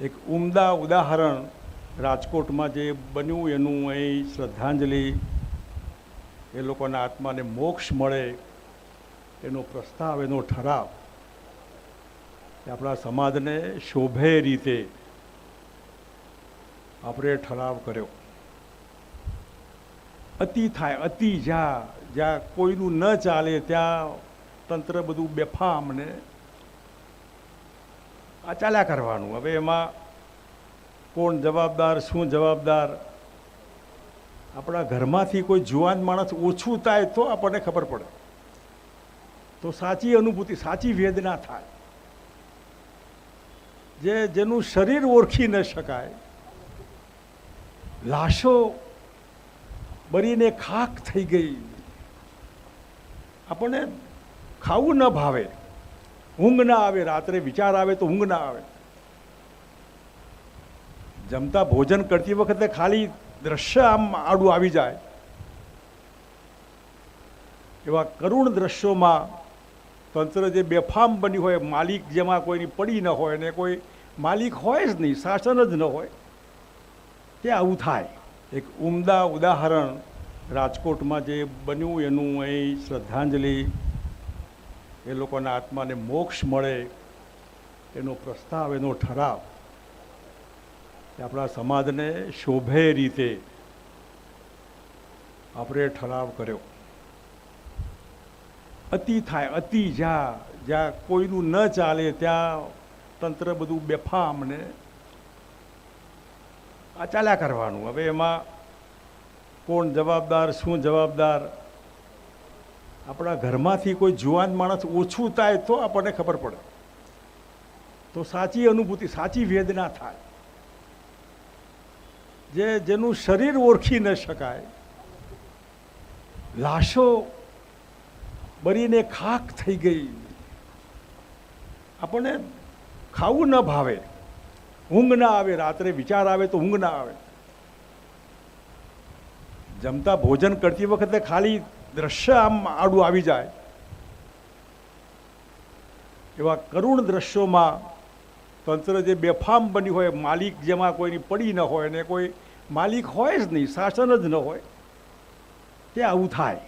એક ઉમદા ઉદાહરણ રાજકોટમાં જે બન્યું, એનું અહીં શ્રદ્ધાંજલિ, એ લોકોના આત્માને મોક્ષ મળે, એનો પ્રસ્તાવ, એનો ઠરાવ, એ આપણા સમાજને શોભે રીતે આપણે ઠરાવ કર્યો. અતિ થાય, અતિ જ્યાં જ્યાં કોઈનું ન ચાલે, ત્યાં તંત્ર બધું બેફામ ને આ ચાલ્યા કરવાનું. હવે એમાં કોણ જવાબદાર, શું જવાબદાર? આપણા ઘરમાંથી કોઈ જુવાન માણસ ઓછું થાય તો આપણને ખબર પડે. તો સાચી અનુભૂતિ, સાચી વેદના થાય. જે જેનું શરીર ઓળખી ન શકાય, લાશો બરીને ખાક થઈ ગઈ. આપણને ખાવું ન ભાવે. ઊંઘ ના આવે, રાત્રે વિચાર આવે તો ઊંઘ ના આવે. જમતા ભોજન કરતી વખતે ખાલી દ્રશ્ય આમ આડું આવી જાય. એવા કરુણ દ્રશ્યોમાં તંત્ર જે બેફામ બન્યું હોય, માલિક જેમાં કોઈની પડી ન હોય ને કોઈ માલિક હોય જ નહીં, શાસન જ ન હોય, તે આવું થાય. એક ઉમદા ઉદાહરણ રાજકોટમાં જે બન્યું, એનું અહીં શ્રદ્ધાંજલિ એ લોકોના આત્માને મોક્ષ મળે એનો પ્રસ્તાવ, એનો ઠરાવ આપણા સમાજને શોભે રીતે આપણે ઠરાવ કર્યો. અતિ થાય, અતિ જ્યાં જ્યાં કોઈનું ન ચાલે ત્યાં તંત્ર બધું બેફામ ને આ ચાલ્યા કરવાનું. હવે એમાં કોણ જવાબદાર, શું જવાબદાર? આપણા ઘરમાંથી કોઈ જુવાન માણસ ઓછું થાય તો આપણને ખબર પડે. તો સાચી અનુભૂતિ, સાચી વેદના થાય. જે જેનું શરીર ઓળખી ન શકાય, લાશો બરીને ખાક થઈ ગઈ. આપણને ખાવું ન ભાવે. ઊંઘ ના આવે, રાત્રે વિચાર આવે તો ઊંઘ ના આવે. જમતા ભોજન કરતી વખતે ખાલી દ્રશ્ય આમ આડું આવી જાય. એવા કરુણ દ્રશ્યોમાં તંત્ર જે બેફામ બની હોય, માલિક જેમાં કોઈની પડી ન હોય ને કોઈ માલિક હોય જ નહીં, શાસન જ ન હોય, તે આવું થાય.